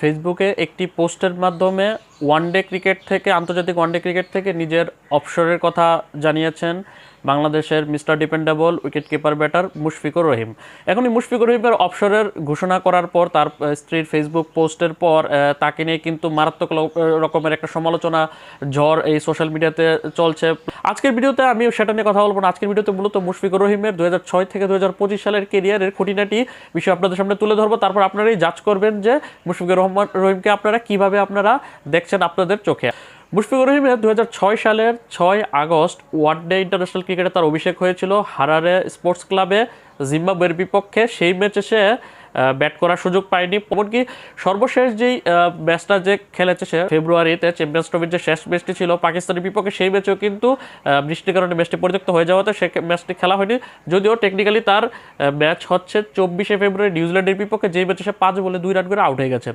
ফেসবুকে একটি পোস্টের মাধ্যমে ওয়ানডে ক্রিকেট থেকে, আন্তর্জাতিক ওয়ানডে ক্রিকেট থেকে নিজের অবসরের কথা জানিয়েছেন বাংলাদেশের mister dependable wicket keeper batter Mushfiqur Rahim. এখন এই মুশফিকুর রহিমের অবসরের ঘোষণা করার পর তার স্ত্রীর ফেসবুক পোস্টের পর তাকে নিয়ে কিন্তু মারাত্মক রকমের একটা সমালোচনা, ঝড় এই সোশ্যাল মিডিয়াতে চলছে। আজকের ভিডিওতে আমি সেটা নিয়ে কথা বলব না। আজকের ভিডিওতে মূলত মুশফিকুর রহিমের দু হাজার ছয় থেকে দু হাজার পঁচিশ সালের কেরিয়ারের খুঁটিনাটি বিষয় আপনাদের সামনে তুলে ধরবো। তারপর আপনারাই জাজ করবেন যে মুশফিকুর রহমান রহিমকে আপনারা কীভাবে আপনারা দেখছেন আপনাদের চোখে। মুশফিকুর রহিমের দু হাজার ছয় সালের ছয় আগস্ট ওয়ানডে ইন্টারন্যাশনাল ক্রিকেটে তার অভিষেক হয়েছিল হারারে স্পোর্টস ক্লাবে। জিম্বাবুয়ের বিপক্ষে সেই ম্যাচে সে ব্যাট করার সুযোগ পায়নি। এমনকি সর্বশেষ যেই ম্যাচটা যে খেলেছে সে ফেব্রুয়ারিতে চ্যাম্পিয়ন্স ট্রফির যে শেষ ম্যাচটি ছিল পাকিস্তানের বিপক্ষে, সেই ম্যাচেও কিন্তু বৃষ্টির কারণে ম্যাচটি পরিত্যক্ত হয়ে যাওয়াতে সে ম্যাচটি খেলা হয়নি। যদিও টেকনিক্যালি তার ম্যাচ হচ্ছে চব্বিশে ফেব্রুয়ারি নিউজিল্যান্ডের বিপক্ষে, যেই ম্যাচে সে পাঁচ বলে দুই রান করে আউট হয়ে গেছে।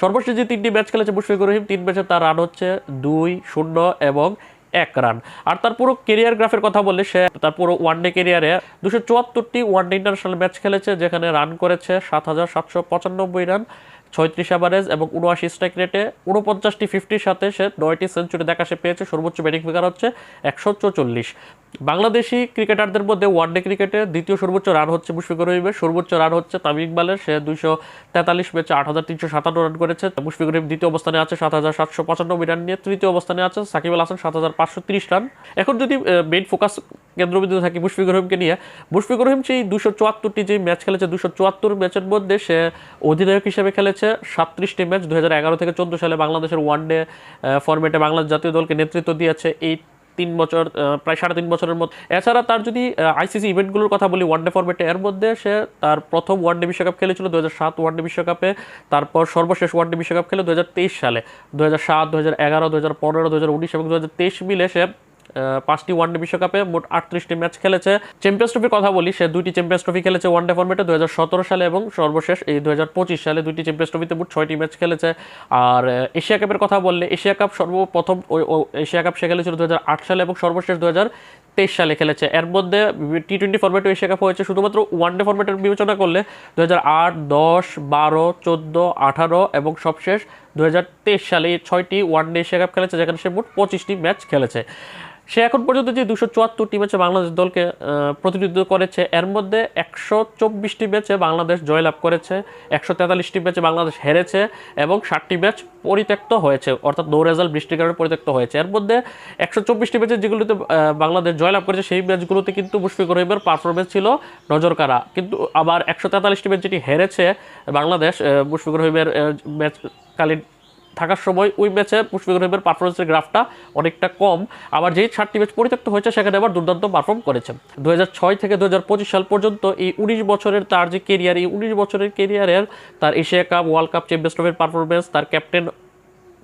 সর্বশেষ যে তিনটি ম্যাচ খেলেছে মুশফিকুর রহিম, তিন ম্যাচে তার রান হচ্ছে দুই শূন্য এবং এক রান আর তার পুরো কেরিয়ার গ্রাফের কথা বললে সে তার পুরো ওয়ানডে কেরিয়ারে দুশো চুয়াত্তরটি ওয়ানডে ইন্টারন্যাশনাল ম্যাচ খেলেছে, যেখানে রান করেছে সাত হাজার সাতশো পঁচানব্বই রান ছয়ত্রিশ অ্যাভারেজ এবং উনআশি স্ট্রাইক রেটে উনপঞ্চাশটি ফিফটির সাথে সে নয়টি সেঞ্চুরি দেখা সে পেয়েছে। সর্বোচ্চ ব্যাটিং ফিগার হচ্ছে একশো চৌচল্লিশ। বাংলাদেশি ক্রিকেটারদের মধ্যে ওয়ানডে ক্রিকেটে দ্বিতীয় সর্বোচ্চ রান হচ্ছে মুশফিকুর রহিমের সর্বোচ্চ রান হচ্ছে তামিম ইকবালের। সে দুইশো তেতাল্লিশ ম্যাচে আট হাজার তিনশো সাতান্ন রান করেছে। মুশফিকুর রহিম দ্বিতীয় অবস্থানে আছে সাত হাজার সাতশো পঁচানব্বই রান নিয়ে তৃতীয় অবস্থানে আছে সাকিব আল হাসান সাত হাজার পাঁচশো তিরিশ রান এখন যদি মেইন ফোকাস কেন্দ্রবিন্দু থাকি মুশফিকুর রহিমকে নিয়ে। মুশফিকুর রহিম সেই দুশো চুয়াত্তরটি যে ম্যাচ খেলেছে, দুশো চুয়াত্তর ম্যাচের মধ্যে সে অধিনায়ক হিসেবে খেলেছে। সাতত্রিশটি ম্যাচ দু থেকে চোদ্দ সালে বাংলাদেশের ওয়ানডে ফরম্যাটে বাংলাদেশ জাতীয় দলকে নেতৃত্ব দিয়েছে। এই তিন বছর প্রায় সাড়ে তিন বছরের মধ্যে। এছাড়া তার যদি আইসিসি ইভেন্টগুলোর কথা বলি ওয়ানডে ফরম্যাটে, এর মধ্যে সে তার প্রথম ওয়ানডে বিশ্বকাপ খেলেছিল দু হাজার সাত ওয়ানডে বিশ্বকাপে। তারপর সর্বশেষ ওয়ানডে বিশ্বকাপ খেলে দু হাজার তেইশ সালে। দু হাজার সাত দু হাজার এগারো দু হাজার পনেরো দু হাজার উনিশ এবং দু হাজার তেইশ মিলে সে পাঁচটি ওয়ানডে বিশ্বকাপে মোট আটত্রিশটি ম্যাচ খেলেছে। চ্যাম্পিয়ন্স ট্রফির কথা বলি, সে দুইটি চ্যাম্পিয়ন্স ট্রফি খেলেছে ওয়ানডে ফর্মেটে দু সালে এবং সর্বশেষ এই দু হাজার পঁচিশ সালে দুইটি চ্যাম্পিয়ন্স ট্রফিতে মোট ছয়টি ম্যাচ খেলেছে। আর এশিয়া কাপের কথা বললে, এশিয়া কাপ সর্বপ্রথম এশিয়া কাপ সে খেলেছিল দু হাজার আট সালে এবং সর্বশেষ দু হাজার তেইশ সালে খেলেছে। এর মধ্যে টি টোয়েন্টি ফরম্যাটে এশিয়া কাপ হয়েছে। শুধুমাত্র ওয়ানডে ফরম্যাটের বিবেচনা করলে দু হাজার আট, দশ, বারো, চোদ্দ, আঠারো এবং সবশেষ দু হাজার তেইশ সালে ছয়টি ওয়ানডে এশিয়া কাপ খেলেছে, যেখানে সে মোট পঁচিশটি ম্যাচ খেলেছে। সে এখন পর্যন্ত যে দুশো চুয়াত্তরটি ম্যাচে বাংলাদেশ দলকে প্রতিনিধিত্ব করেছে, এর মধ্যে একশো চব্বিশটি ম্যাচে বাংলাদেশ জয়লাভ করেছে, একশো তেতাল্লিশটি ম্যাচে বাংলাদেশ হেরেছে এবং ষাটটি ম্যাচ পরিত্যক্ত হয়েছে, অর্থাৎ নো রেজাল্ট বৃষ্টির কারণে পরিত্যক্ত হয়েছে। এর মধ্যে একশো চব্বিশটি ম্যাচে যেগুলোতে বাংলাদেশ জয়লাভ করেছে সেই ম্যাচগুলোতে কিন্তু মুশফিকুর রহিমের পারফরমেন্স ছিল নজর কাড়া কিন্তু আবার একশো তেতাল্লিশটি ম্যাচ যেটি হেরেছে বাংলাদেশ মুশফিকুর রহিমের ম্যাচ কালীন থাকার সময় ওই ম্যাচে মুশফিকুর রহিমের পারফরমেন্সের গ্রাফটা অনেকটা কম। আবার যেই সাতটি ম্যাচ পরিত্যক্ত হয়েছে সেখানে আবার দুর্দান্ত পারফর্ম করেছে। দু হাজার ছয় থেকে দুহাজার পঁচিশ সাল পর্যন্ত এই উনিশ বছরের তার যে কেরিয়ার এই উনিশ বছরের কেরিয়ারের তার Asia cup world cup champions ট্রফির পারফরমেন্স তার ক্যাপ্টেন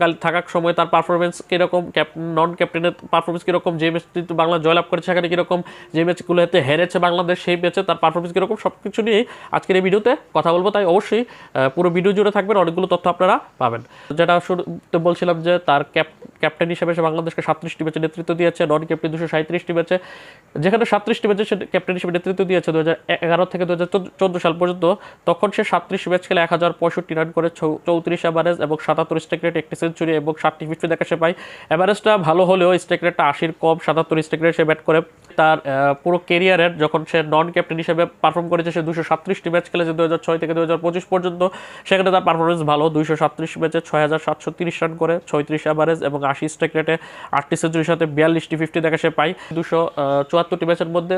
কাল থাকার সময় তার পারফরমেন্স কীরকম, ক্যাপ নন ক্যাপ্টেনের পারফরমেন্স কীরকম, যে ম্যাচটিতে বাংলা জয়লাভ করেছে, সেখানে কীরকম, যে ম্যাচগুলোতে হেরেছে বাংলাদেশ, সেই ম্যাচে তার পারফরমেন্স কীরকম সব কিছু নিয়েই আজকের এই ভিডিওতে কথা বলব। তাই অবশ্যই পুরো ভিডিও জুড়ে থাকবেন, অনেকগুলো তথ্য আপনারা পাবেন। যেটা শুরুতে বলছিলাম যে তার ক্যাপ ক্যাপ্টেন হিসেবে সে বাংলাদেশকে সাতত্রিশটি ম্যাচে নেতৃত্ব দিয়েছে নন ক্যাপ্টেন দুশো সাঁত্রিশটি ম্যাচে যেখানে সাতত্রিশটি ম্যাচে সে ক্যাপ্টেন হিসেবে নেতৃত্ব দিয়েছে দু হাজার এগারো থেকে দু হাজার চোদ্দ সাল পর্যন্ত। তখন সে সাতত্রিশ ম্যাচ খেলে এক হাজার পঁয়ষট্টি রান করে চৌত্রিশ অ্যাভারেজ এবং সাতাত্তর স্ট্রাইক রেট একটি সেঞ্চুরি এবং ষাটটি ফিফটি দেখা সে পায়। অ্যাভারেজটা ভালো হলেও স্ট্রাইক রেটটা আশির কম, সাতাত্তর স্ট্রাইক রেট সে ব্যাট করে। তার পুরো কেরিয়ারের যখন সে নন ক্যাপ্টেন হিসেবে পারফর্ম করেছে, সে দুশো সাতত্রিশটি ম্যাচ খেলেছে দু হাজার ছয় থেকে দু হাজার পঁচিশ পর্যন্ত। সেখানে তার পারফরমেন্স ভালো, দুইশো সাতত্রিশ ম্যাচে ছয় হাজার সাতশো তিরিশ রান করে, ছয়ত্রিশ অ্যাভারেজ এবং আশি স্ট্রাইক রেটে আটটি সেঞ্চুরির সাথে বিয়াল্লিশটি ফিফটি দেখা সে পায়। দুশো চুয়াত্তরটি ম্যাচের মধ্যে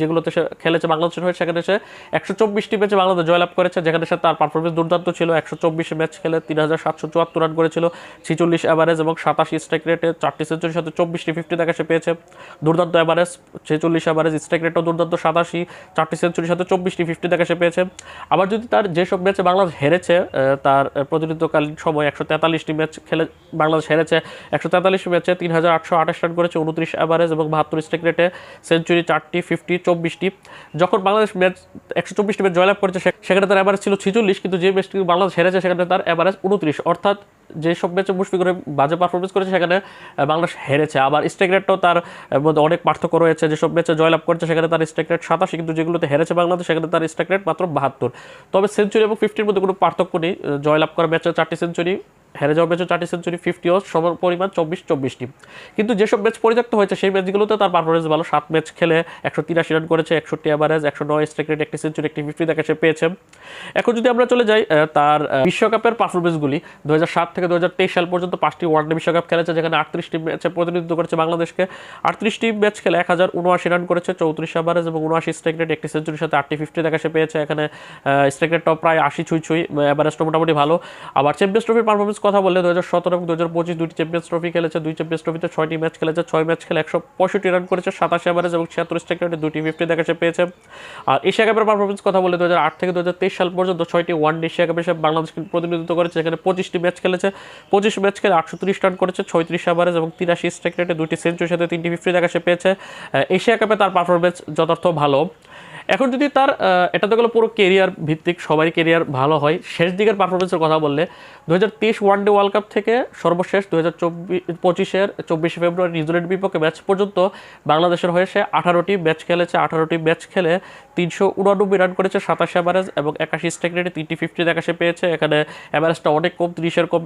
যেগুলোতে সে খেলেছে বাংলাদেশের হয়ে, সেখানে সে একশো চব্বিশটি ম্যাচে বাংলাদেশ জয়লাভ করেছে, যেখানে সে তার পারফরমেন্স দুর্দান্ত ছিল। একশো চব্বিশ ম্যাচ খেলে তিন হাজার সাতশো চুয়াত্তর রান করেছিল, ছিচল্লিশ অ্যাভারেজ এবং সাতাশি স্ট্রাইক রেটে চারটি সেঞ্চুরির সাথে চব্বিশটি ফিফটি দেখা সে পেয়েছে। দুর্দান্ত অ্যাভারেজ ছেচল্লিশ অ্যাভারেজ স্ট্রাইক রেটও দুর্দান্ত, সাতাশি, চারটি সেঞ্চুরির সাথে চব্বিশটি ফিফটি দেখা সে পেয়েছে। আবার যদি তার যেসব ম্যাচে বাংলাদেশ হেরেছে তার প্রতিনিধিত্বকালীন সময় একশো তেতাল্লিশটি ম্যাচ খেলে বাংলাদেশ হেরেছে। একশো তেতাল্লিশ ম্যাচে তিন হাজার আটশো আঠাশ রান করেছে, উনত্রিশ অ্যাভারেজ এবং বাহাত্তর স্ট্রাইক রেটে সেঞ্চুরি চারটি ফিফটি চব্বিশটি যখন বাংলাদেশ ম্যাচ একশো চব্বিশটি ম্যাচ জয়লাভ করেছে সেখানে তার অ্যাভারেজ ছিল ছিচল্লিশ, কিন্তু যে ম্যাচটি বাংলাদেশ হেরেছে, সেখানে তার অ্যাভারেজ উনত্রিশ। অর্থাৎ যেসব ম্যাচে মুশফিকুর বাজে পারফরমেন্স করেছে, সেখানে বাংলাদেশ হেরেছে। আবার স্ট্রাইক রেটটাও তার মধ্যে অনেক পার্থক্য রয়েছে। যেসব ম্যাচে জয়লাভ করেছে, সেখানে তার স্ট্রাইক রেট সাতাশি, কিন্তু যেগুলোতে হেরেছে বাংলাদেশ, সেখানে তার স্ট্রাইক রেট মাত্র বাহাত্তর। তবে সেঞ্চুরি এবং ফিফটির মধ্যে কোনো পার্থক্য নেই। জয়লাভ করা ম্যাচে চারটি সেঞ্চুরি হেরে যাওয়া ম্যাচে চারটি সেঞ্চুরি ফিফটি ফিফটিও সম পরিমাণ চব্বিশ চব্বিশটি কিন্তু যেসব ম্যাচ পরিত্যক্ত হয়েছে, সেই ম্যাচগুলোতে তার পারফরমেন্স ভালো। সাত ম্যাচ খেলে একশো তিরাশি রান করেছে, একষট্টি অ্যাভারেজ একশো নয় স্ট্রাইক রেট একটি সেঞ্চুরি একটি ফিফটি দেখে সে পেয়েছে। এখন যদি আমরা চলে যাই তার বিশ্বকাপের পারফরমেন্সগুলি দু সাত থেকে দু হাজার তেইশ সাল পর্যন্ত পাঁচটি ওয়ানডে বিশ্বকাপ খেলেছে, যেখানে আটত্রিশটি ম্যাচে প্রতিনিধিত্ব করেছে বাংলাদেশকে। আটত্রিশটি ম্যাচ খেলে এক হাজার উনআশি রান করেছে, চৌত্রিশ অ্যাভারেজ এবং উনআশি স্ট্রাইক রেট একটি সেঞ্চুরির সাথে আটটি ফিফটি দেখা সে পেয়েছে। এখানে স্ট্রাইক রেটটাও প্রায় আশি ছুঁই ছুঁই অ্যাভারেজটা মোটামুটি ভালো। আবার চ্যাম্পিয়ন্স ট্রফির পারফরমেন্স কথা বললে দু হাজার সতেরো এবং দু হাজার পঁচিশ দুটি চ্যাম্পিয়ন্স ট্রফি খেলেছে, দুই চ্যাম্পিয়ন্স ট্রফিতে ছয়টি ম্যাচ খেলেছে, ছয় ম্যাচ খেলে একশো পঁয়ষট্টি রান করেছে, সাতাশ অ্যাভারেজ এবং ছিয়াত্তর স্ট্রাইক রেটে দুটি ফিফটি দেখা পেয়েছে। আর এশিয়া কাপের পারফরমেন্স কথা বলে দু হাজার আট থেকে দু হাজার তেইশ সাল পর্যন্ত ছয়টি ওয়ান ডে এশিয়া কাপে সে বাংলাদেশকে প্রতিনিধিত্ব করেছে, যেখানে পঁচিশটি ম্যাচ খেলেছে। পঁচিশ ম্যাচ খেলে আটশো তিরিশ রান করেছে, ছয়ত্রিশ অ্যাভারেজ এবং তিরাশি স্ট্রাইক রেটে দুটি সেঞ্চুরির সাথে তিনটি ফিফটি দেখা সে পেয়েছে। এশিয়া কাপে তার পারফরমেন্স যথার্থ ভালো। এখন যদি তার এটা তো গেলো পুরো কেরিয়ার ভিত্তিক সবাই কেরিয়ার ভালো হয়। শেষ দিকের পারফরমেন্সের কথা বললে দু হাজার তেইশ ওয়ানডে ওয়ার্ল্ড কাপ থেকে সর্বশেষ দু হাজার চব্বিশ পঁচিশের চব্বিশে ফেব্রুয়ারি নিউজিল্যান্ড বিপক্ষে ম্যাচ পর্যন্ত বাংলাদেশের হয়ে সে আঠারোটি ম্যাচ খেলেছে, আঠারোটি ম্যাচ খেলে তিনশো উনানব্বই রান করেছে সাতাশ অ্যাভারেজ এবং একাশি স্ট্রাইক রেটে তিনটি ফিফটি দেখা সে পেয়েছে। এখানে অ্যাভারেজটা অনেক কম, তিরিশের কম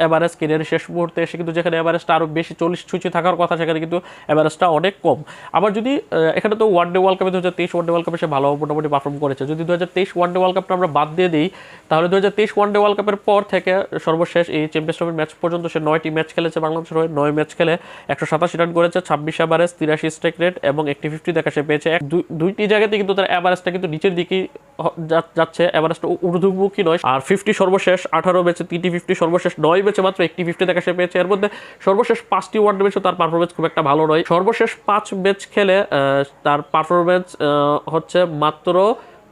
অ্যাভারেজ কেরিয়ারের শেষ মুহূর্তে এসে কিন্তু যেখানে অ্যাভারেজটা আরও বেশি, চল্লিশ ছুঁচি থাকার কথা, সেখানে কিন্তু অ্যাভারেজটা অনেক কম। আবার যদি এখানে তো ওয়ানডে ওয়ার্ল্ড কাপে দু হাজার তেইশ ওয়ানডে ওয়ার্ল্ড কাপে সে ভালো মোটামুটি পারফর্ম করেছে। যদি দু হাজার তেইশ ওয়ানডে ওয়ার্ল্ড কাপটা আমরা বাদ দিয়ে দিই, তাহলে দু হাজার তেইশ ওয়ানডে ওয়ার্ল্ড কাপের পর থেকে সর্বশেষ এই চ্যাম্পিয়ন্স ট্রফির ম্যাচ পর্যন্ত সে নয়টি ম্যাচ খেলেছে বাংলাদেশের হয়ে। নয় ম্যাচ খেলে একশো সাতাশি রান করেছে, ছাব্বিশ অ্যাভারেজ তিরাশি স্ট্রাইক রেট এবং একটি ফিফটি দেখা সে পেয়েছে। দুইটি জায়গাতে কিন্তু তার অ্যাভারেজটা কিন্তু নিচের দিকেই যাচ্ছে। অ্যাভারেজটা ঊর্ধ্বমুখী নয়। আর ফিফটি সর্বশেষ, আঠারো ম্যাচে তিনটি ফিফটি সর্বশেষ, নয় ম্যাচে মাত্র একটি ফিফটি দেখা সে পেয়েছে। এর মধ্যে সর্বশেষ পাঁচটি ওয়ান ম্যাচে তার পারফরমেন্স খুব একটা ভালো নয়। সর্বশেষ পাঁচ ম্যাচ খেলে তার পারফরমেন্স হচ্ছে মাত্র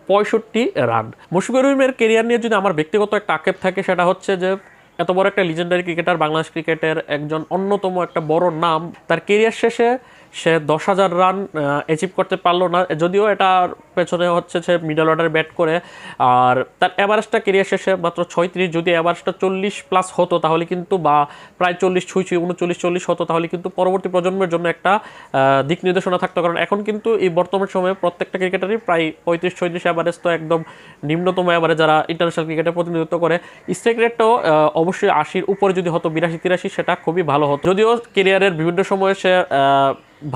পঁয়ষট্টি রান। মুশফিকুর রহিমের কেরিয়ার নিয়ে যদি আমার ব্যক্তিগত একটা আক্ষেপ থাকে, সেটা হচ্ছে যে এত বড় একটা লিজেন্ডারি ক্রিকেটার বাংলাদেশ ক্রিকেটের একজন অন্যতম একটা বড় নাম। তার কেরিয়ার শেষে সে দশ হাজার রান অ্যাচিভ করতে পারল না। যদিও এটার পেছনে হচ্ছে সে মিডল অর্ডারে ব্যাট করে, আর তার অ্যাভারেজটা কেরিয়ার শেষে মাত্র ছয়ত্রিশ, যদি অ্যাভারেজটা চল্লিশ প্লাস হতো তাহলে কিন্তু বা প্রায় চল্লিশ, ছুঁই ছুঁই, উনচল্লিশ, চল্লিশ হতো, তাহলে কিন্তু পরবর্তী প্রজন্মের জন্য একটা দিক নির্দেশনা থাকতো। কারণ এখন কিন্তু এই বর্তমান সময়ে প্রত্যেকটা ক্রিকেটারই প্রায় পঁয়ত্রিশ, ছয়ত্রিশ অ্যাভারেজ তো একদম নিম্নতম অ্যাভারেজ যারা ইন্টারন্যাশনাল ক্রিকেটে প্রতিনিধিত্ব করে স্ট্রাইক রেটটাও অবশ্যই আশির উপরে যদি হতো, বিরাশি, তিরাশি, সেটা খুবই ভালো হতো। যদিও কেরিয়ারের বিভিন্ন সময়ে সে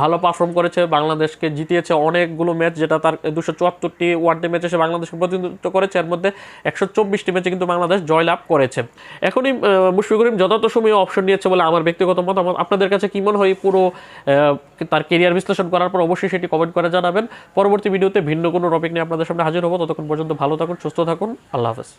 ভালো পারফর্ম করেছে, বাংলাদেশকে জিতিয়েছে অনেকগুলো ম্যাচ যেটা তার দুশো চুয়াত্তরটি ওয়ানডে ম্যাচে সে বাংলাদেশকে প্রতিনিধিত্ব করেছে। এর মধ্যে একশো চব্বিশটি ম্যাচে কিন্তু বাংলাদেশ জয়লাভ করেছে। এখনই মুশফিক মুশফিকুর রহিম যথাযথ সময়ে অপশন নিয়েছে বলে আমার ব্যক্তিগত মতামত। আপনাদের কাছে কি মনে হয় পুরো তার কেরিয়ার বিশ্লেষণ করার পর অবশ্যই সেটি কমেন্ট করে জানাবেন। পরবর্তী ভিডিওতে ভিন্ন কোনো টপিক নিয়ে আপনাদের সামনে হাজির হব। ততক্ষণ পর্যন্ত ভালো থাকুন, সুস্থ থাকুন। আল্লাহ হাফেজ।